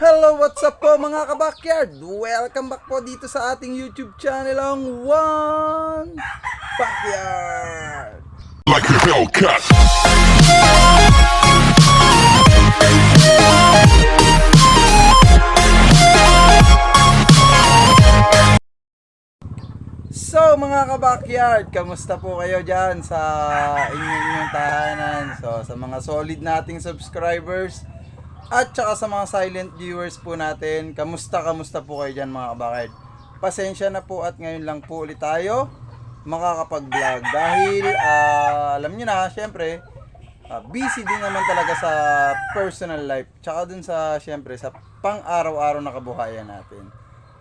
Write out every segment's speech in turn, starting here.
Hello, what's up po mga kabakyard? Welcome back po dito sa ating YouTube channel ang One Backyard! like a Hellcat. So mga kabakyard, kamusta po kayo dyan sa inyong, inyong tahanan? So sa mga solid nating subscribers at saka sa mga silent viewers po natin, kamusta kamusta po kayo dyan mga kabakyard? Pasensya na po at ngayon lang po ulit tayo makakapag-vlog dahil ah, alam niyo na, syempre, ah, busy din naman talaga sa personal life tsaka dun sa, syempre, sa pang-araw-araw na kabuhayan natin.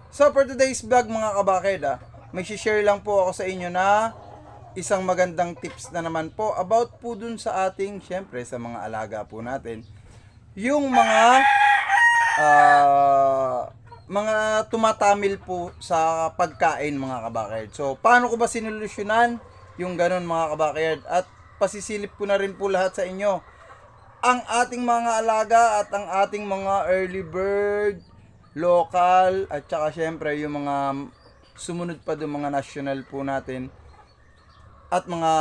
So for today's vlog mga kabakid ah, may share lang po ako sa inyo na isang magandang tips na naman po about po dun sa ating syempre sa mga alaga po natin. Yung mga ah, mga tumatamil po sa pagkain mga kabakid. So paano ko ba sinolusyonan yung ganun mga kabakid at pasisilip ko na rin po lahat sa inyo ang ating mga alaga at ang ating mga early bird, local, at saka syempre yung mga sumunod pa doon mga national po natin. At mga,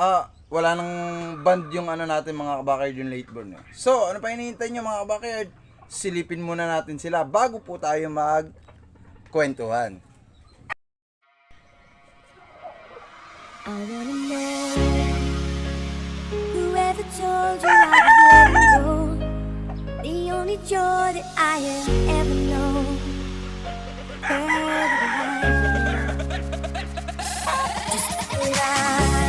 ah, wala nang band yung ano natin mga kabakard yung late born. eh. So, ano pa hinihintay nyo mga kabakard? Silipin muna natin sila bago po tayo mag kwentuhan. I wanna know whoever told you I letting go. The only joy that I have ever known. Just around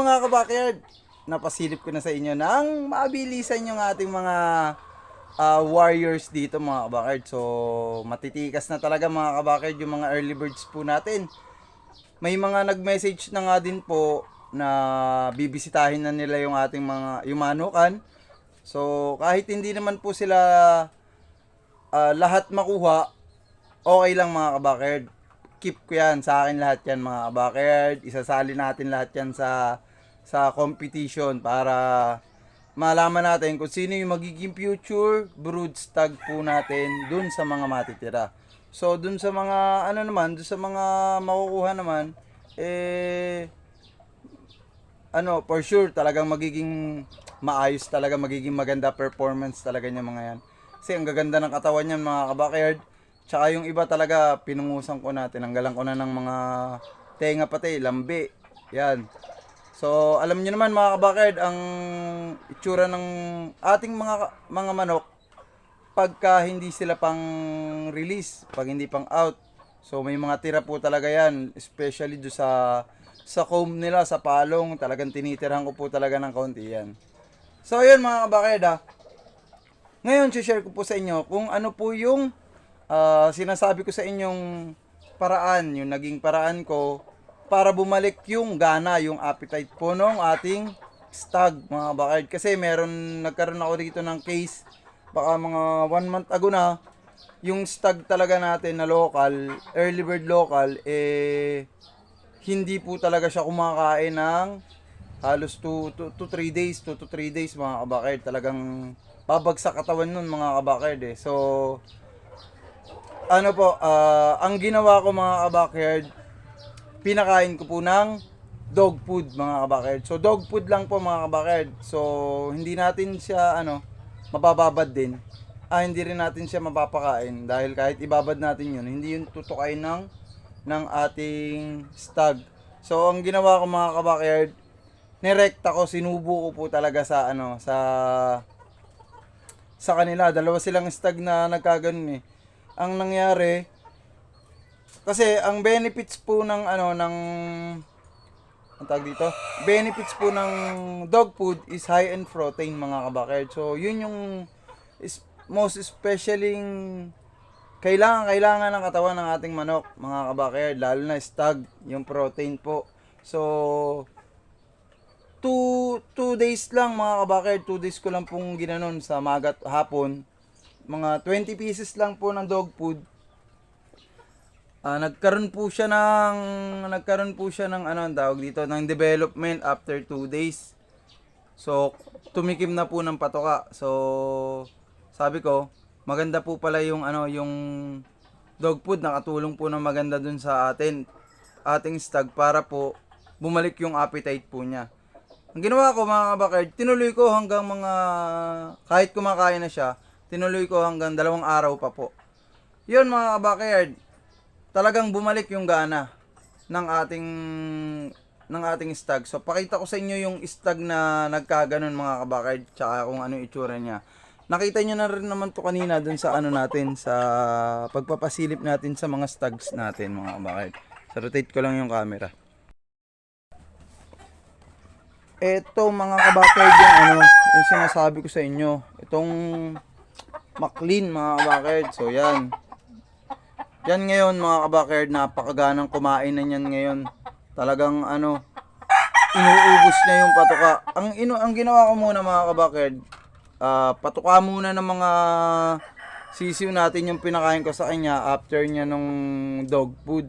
mga kabakyard, napasilip ko na sa inyo ng mabilisan yung ating mga ah, warriors dito mga kabakyard. So, matitikas na talaga mga kabakyard yung mga early birds po natin. May mga nag-message na nga din po na bibisitahin na nila yung ating mga yung manukan. So, kahit hindi naman po sila ah, lahat makuha, okay lang mga kabakerd. Keep ko yan. Sa akin lahat yan mga kabakerd. Isasali natin lahat yan sa sa competition para malaman natin kung sino yung magiging future brood stag po natin dun sa mga matitira. So, dun sa mga, ano naman, dun sa mga makukuha naman, eh, ano, for sure, talagang magiging maayos talaga, magiging maganda performance talaga niya mga yan. Kasi ang gaganda ng katawan niyan mga kabakyard. Tsaka yung iba talaga, pinungusan ko na, tinanggalan ko na ng mga tenga pati, lambi. Yan. So, alam niyo naman mga kabakyard, ang itsura ng ating mga mga manok pagka hindi sila pang release, pag hindi pang out. So may mga tira po talaga yan, especially do sa sa comb nila, sa palong, talagang tinitirhan ko po talaga ng kaunti yan. So ayun mga kabakid ah. Ngayon, share ko po sa inyo kung ano po yung ah, sinasabi ko sa inyong paraan, yung naging paraan ko para bumalik yung gana, yung appetite po nung ating stag mga kabakid. Kasi meron, nagkaroon ako dito ng case baka mga one month ago na, yung stag talaga natin na local, early bird local, eh, hindi po talaga siya kumakain ng halos 2 to 3 days, 2 to 3 days mga kabakerd. Talagang babagsak katawan nun mga kabakerd eh. So, ano po, ah, ang ginawa ko mga kabakerd, pinakain ko po ng dog food mga kabakerd. So dog food lang po mga kabakerd. So hindi natin siya ano mabababad din. Ah hindi rin natin siya mapapakain dahil kahit ibabad natin yun, hindi yun tutukain ng ng ating stag. So ang ginawa ko mga kabakerd, nirekta ko, sinubo ko po talaga sa ano sa sa kanila. Dalawa silang stag na nagkaganon eh. Ang nangyari, kasi ang benefits po ng ano ng ang tawag dito, benefits po ng dog food is high in protein mga kabakerd. So yun yung is, most especially kailangan kailangan ng katawan ng ating manok mga kabakerd lalo na stag yung protein po. So two, two days lang mga kabakerd, two days ko lang pong ginanon sa magat hapon. Mga 20 pieces lang po ng dog food. Ah, nagkaroon po siya ng nagkaroon po siya ng ano ang tawag dito ng development after 2 days. So tumikim na po ng patoka. So sabi ko, maganda po pala yung ano yung dog food nakatulong po ng maganda dun sa atin ating stag para po bumalik yung appetite po niya. Ang ginawa ko mga kabakard, tinuloy ko hanggang mga kahit kumakain na siya, tinuloy ko hanggang dalawang araw pa po. Yun mga kabakard, talagang bumalik yung gana ng ating ng ating stag. So pakita ko sa inyo yung stag na nagkaganon mga kabakard tsaka kung ano itsura niya. Nakita nyo na rin naman to kanina dun sa ano natin sa pagpapasilip natin sa mga stags natin mga kabakard. So rotate ko lang yung camera. Ito mga kabakard yung ano, yung sinasabi ko sa inyo. Itong McLean mga kabakard. So yan. Yan ngayon mga kabakard, napakaganang kumain na yan ngayon. Talagang ano, inuubos niya yung patuka. Ang ino ang ginawa ko muna mga kabakard, ah, patuka muna ng mga sisiw natin yung pinakain ko sa kanya after niya nung dog food.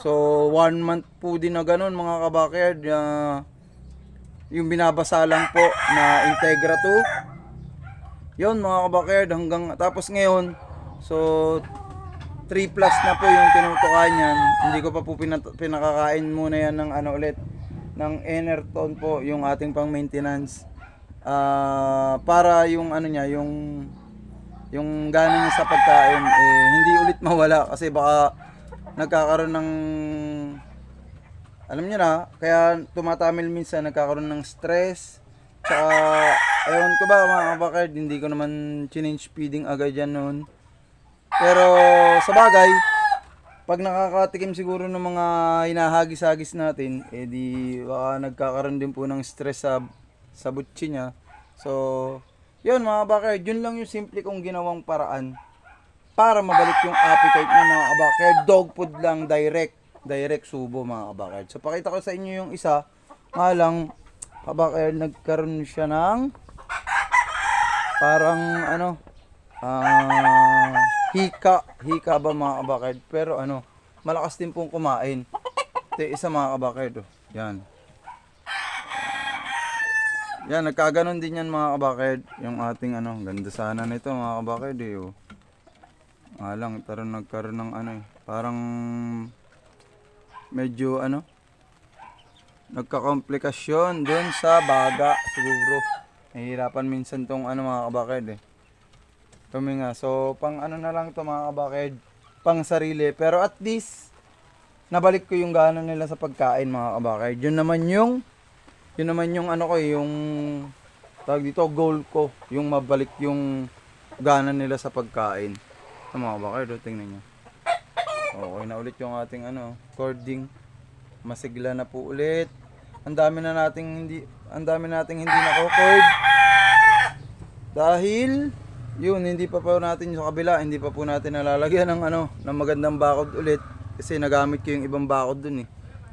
So, one month po din na ganun mga kabakard. ah, yung binabasa lang po na Integra 2. Yun mga kabakard hanggang tapos ngayon. So, 3 plus na po yung tinutukan niyan. Hindi ko pa po pinakakain muna yan ng ano ulit ng Enerton po yung ating pang maintenance. Ah, para yung ano niya, yung yung gana sa pagkain eh hindi ulit mawala kasi baka nagkakaroon ng alam niyo na, kaya tumatamil minsan nagkakaroon ng stress. Tsaka, ewan ko ba mga kabakard, hindi ko naman change feeding agad yan noon. Pero sa bagay, pag nakakatikim siguro ng mga hinahagis-hagis natin, eh di baka nagkakaroon din po ng stress sa, sa butchi niya. So, yun mga bakerd, yun lang yung simple kong ginawang paraan para mabalik yung appetite niya mga kabakerd. Dog food lang, direct. Direct subo mga kabakerd. So, pakita ko sa inyo yung isa. Nga lang, kabakerd, nagkaroon siya ng parang ano, ah, hika. Hika ba mga kabakerd? Pero ano, malakas din pong kumain. Ito isa mga kabakerd. Oh. Yan. Yan, nagkaganon din yan mga kabakerd. Yung ating ano, ganda sana nito mga kabakerd eh. Oh. Nga lang, pero nagkaroon ng ano eh. Parang medyo ano, nagkakomplikasyon dun sa baga siguro. Nahihirapan minsan tong ano mga kabakerd eh. Tuminga. So, pang ano na lang to mga kabakerd. Pang sarili. Pero at least, nabalik ko yung gana nila sa pagkain mga kabakerd. Yun naman yung, yun naman yung ano ko eh, yung, tawag dito, goal ko. Yung mabalik yung gana nila sa pagkain. Ito mga kabakerd, oh, tingnan nyo. Okay na ulit yung ating ano, cording. Masigla na po ulit. Ang dami na nating hindi ang dami nating hindi nako-cord. Dahil yun, hindi pa po natin sa kabila, hindi pa po natin nalalagyan ng ano, ng magandang bakod ulit kasi nagamit ko yung ibang bakod dun eh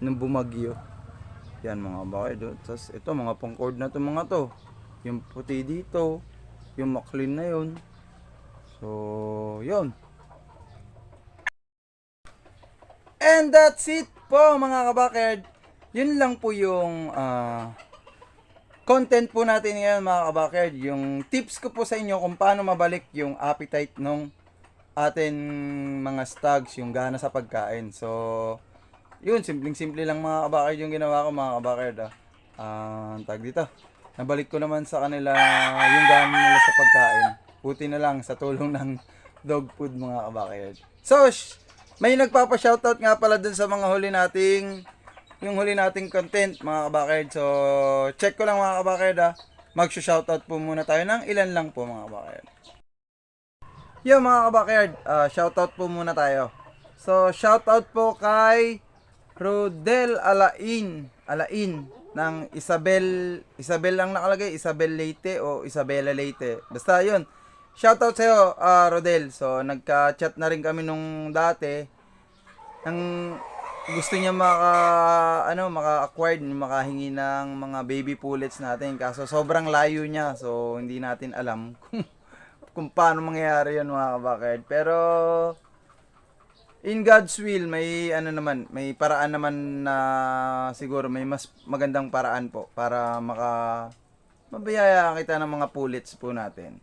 nung bumagyo. Yan mga bakod. Tapos ito mga pang-cord na to mga to. Yung puti dito, yung McLean na yun. So, yun. And that's it po mga kabakerd. Yun lang po yung ah, content po natin ngayon mga kabakerd. Yung tips ko po sa inyo kung paano mabalik yung appetite nung atin mga stags, yung gana sa pagkain. So, yun, simpleng-simple lang mga kabakerd yung ginawa ko mga kabakerd. Ah, Ah, tag dito. Nabalik ko naman sa kanila yung gana nila sa pagkain. Puti na lang sa tulong ng dog food mga kabakerd. So, may nagpapa-shoutout nga pala dun sa mga huli nating yung huli nating content mga kabakerd. So, check ko lang mga kabakerd ha. Mag-shoutout po muna tayo ng ilan lang po mga kabakerd. Yo mga kabakerd, ah, shoutout po muna tayo. So, shoutout po kay Rodel Alain, Alain ng Isabel, Isabel lang nakalagay, Isabel Leite o Isabela Leite. Basta 'yun. Shoutout sa iyo, Rodel. So, nagka-chat na rin kami nung dati. Nang gusto niya maka ano maka-acquired, makahingi ng mga baby pullets natin kaso sobrang layo niya. So, hindi natin alam kung kung paano mangyayari 'yun mga kabakerd. Pero in God's will, may ano naman, may paraan naman na siguro may mas magandang paraan po para maka mabiyaya kita ng mga pullets po natin.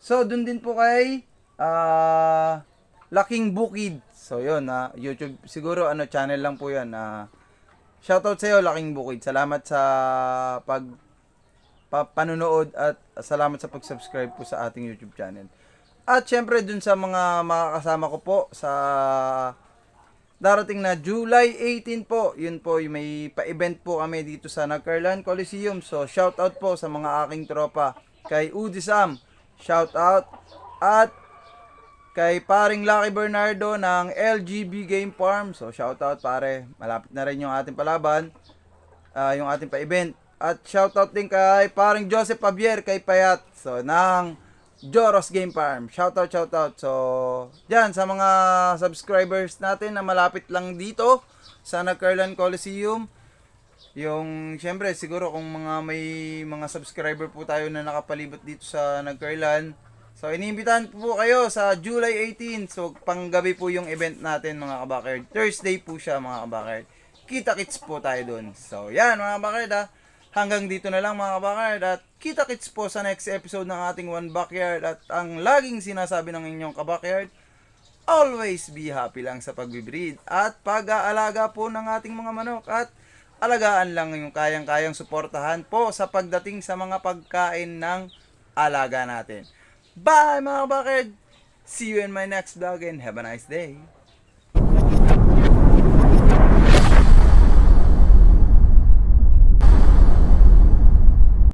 So, dun din po kay ah Laking Bukid. So, yun, na YouTube, siguro ano, channel lang po yan. na shoutout sa iyo, Laking Bukid. Salamat sa pag pa, panunood at salamat sa pag-subscribe po sa ating YouTube channel. At syempre dun sa mga makakasama ko po sa darating na July 18 po. Yun po, yung may pa-event po kami dito sa Nagcarlan Coliseum. So, shout out po sa mga aking tropa. Kay Udisam, shout out. At kay paring Lucky Bernardo ng LGB Game Farm. So, shout out pare. Malapit na rin yung ating palaban. ah, yung ating pa-event. At shoutout din kay paring Joseph Javier kay Payat. So, ng Joros Game Farm. Shoutout, shoutout. So, dyan sa mga subscribers natin na malapit lang dito sa Nagcarlan Coliseum. Yung, syempre, siguro kung mga may mga subscriber po tayo na nakapalibot dito sa Nagcarlan. So, iniimbitahan po, kayo sa July 18. So, panggabi po yung event natin mga kabakerd. Thursday po siya mga kabakerd. Kita-kits po tayo dun. So, yan mga kabakerd ha. Hanggang dito na lang mga kabakerd at kita-kits po sa next episode ng ating One Backyard at ang laging sinasabi ng inyong kabackyard, always be happy lang sa pagbibreed at pag-aalaga po ng ating mga manok at alagaan lang yung kayang-kayang suportahan po sa pagdating sa mga pagkain ng alaga natin. Bye mga kabakerd! See you in my next vlog and have a nice day!